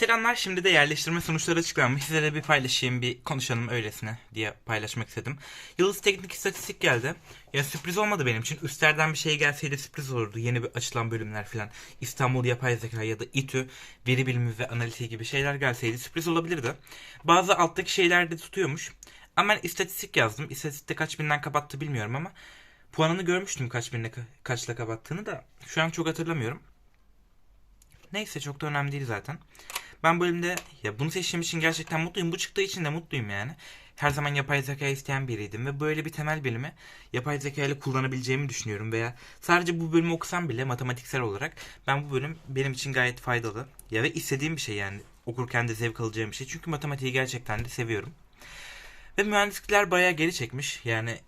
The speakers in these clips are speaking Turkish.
Selamlar şimdi de yerleştirme sonuçları açıklanmış. Size de bir paylaşayım bir konuşalım öylesine diye paylaşmak istedim. Yıldız Teknik İstatistik geldi. Ya sürpriz olmadı benim için. Üstlerden bir şey gelseydi sürpriz olurdu. Yeni bir açılan bölümler falan. İstanbul Yapay Zeka ya da İTÜ, Veri Bilimi ve Analitiği gibi şeyler gelseydi sürpriz olabilirdi. Bazı alttaki şeyler de tutuyormuş. Ama ben istatistik yazdım. İstatistikte kaç binden kapattı bilmiyorum ama puanını görmüştüm kaç binle kaçla kapattığını da şu an çok hatırlamıyorum. Neyse çok da önemli değil zaten. Ben bölümde ya bunu seçtiğim için gerçekten mutluyum. Bu çıktığı için de mutluyum yani. Her zaman yapay zeka isteyen biriydim ve böyle bir temel bilimi yapay zeka ile kullanabileceğimi düşünüyorum veya sadece bu bölümü okusam bile matematiksel olarak ben bu bölüm benim için gayet faydalı. Ya ve istediğim bir şey yani okurken de zevk alacağım bir şey. Çünkü matematiği gerçekten de seviyorum. Ve mühendislikler bayağı geri çekmiş. Yani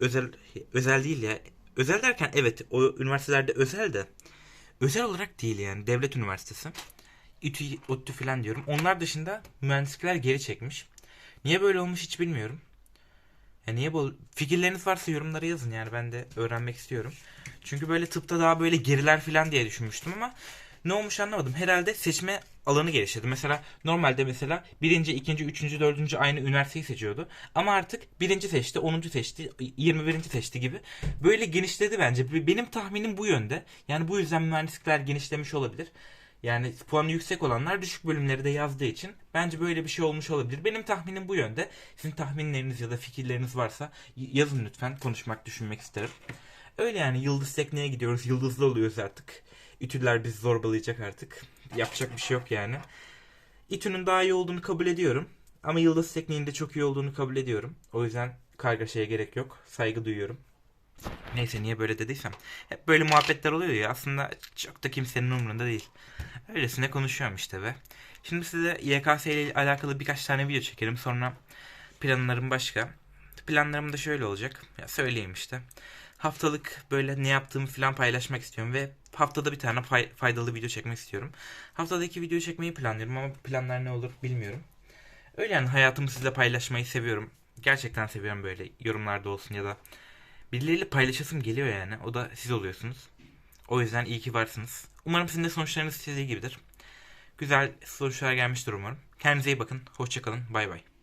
özel özel değil ya. Özel derken evet o üniversitelerde özel de özel olarak değil yani devlet üniversitesi. İTÜ, ODTÜ falan diyorum. Onlar dışında mühendislikler geri çekmiş. Niye böyle olmuş hiç bilmiyorum. Ya niye bu fikirleriniz varsa yorumlara yazın yani ben de öğrenmek istiyorum. Çünkü böyle tıpta daha böyle geriler falan diye düşünmüştüm ama ne olmuş anlamadım. Herhalde seçme alanı geliştirdi. Mesela normalde mesela birinci, ikinci, üçüncü, dördüncü aynı üniversiteyi seçiyordu. Ama artık birinci seçti, onuncu seçti, yirmi birinci seçti gibi. Böyle genişledi bence. Benim tahminim bu yönde. Yani bu yüzden mühendislikler genişlemiş olabilir. Yani puanı yüksek olanlar düşük bölümleri de yazdığı için bence böyle bir şey olmuş olabilir. Benim tahminim bu yönde. Sizin tahminleriniz ya da fikirleriniz varsa yazın lütfen. Konuşmak, düşünmek isterim. Öyle yani yıldız tekneye gidiyoruz. Yıldızlı oluyoruz artık. İTÜ'ler bizi zorbalayacak artık. Yapacak bir şey yok yani. İTÜ'nün daha iyi olduğunu kabul ediyorum. Ama yıldız tekniğinin de çok iyi olduğunu kabul ediyorum. O yüzden kargaşaya gerek yok. Saygı duyuyorum. Neyse niye böyle dediysem. Hep böyle muhabbetler oluyor ya aslında çok da kimsenin umurunda değil. Öylesine konuşuyorum işte be. Şimdi size YKS ile alakalı birkaç tane video çekelim sonra planlarım başka. Planlarım da şöyle olacak. Ya söyleyeyim işte. Haftalık böyle ne yaptığımı falan paylaşmak istiyorum ve haftada bir tane fay- faydalı video çekmek istiyorum. Haftada iki video çekmeyi planlıyorum ama planlar ne olur bilmiyorum. Öyle yani hayatımı sizle paylaşmayı seviyorum. Gerçekten seviyorum böyle yorumlarda olsun ya da birileriyle paylaşasım geliyor yani. O da siz oluyorsunuz. O yüzden iyi ki varsınız. Umarım sizin de sonuçlarınız istediği gibidir. Güzel sonuçlar gelmiştir umarım. Kendinize iyi bakın. Hoşçakalın. Bay bay.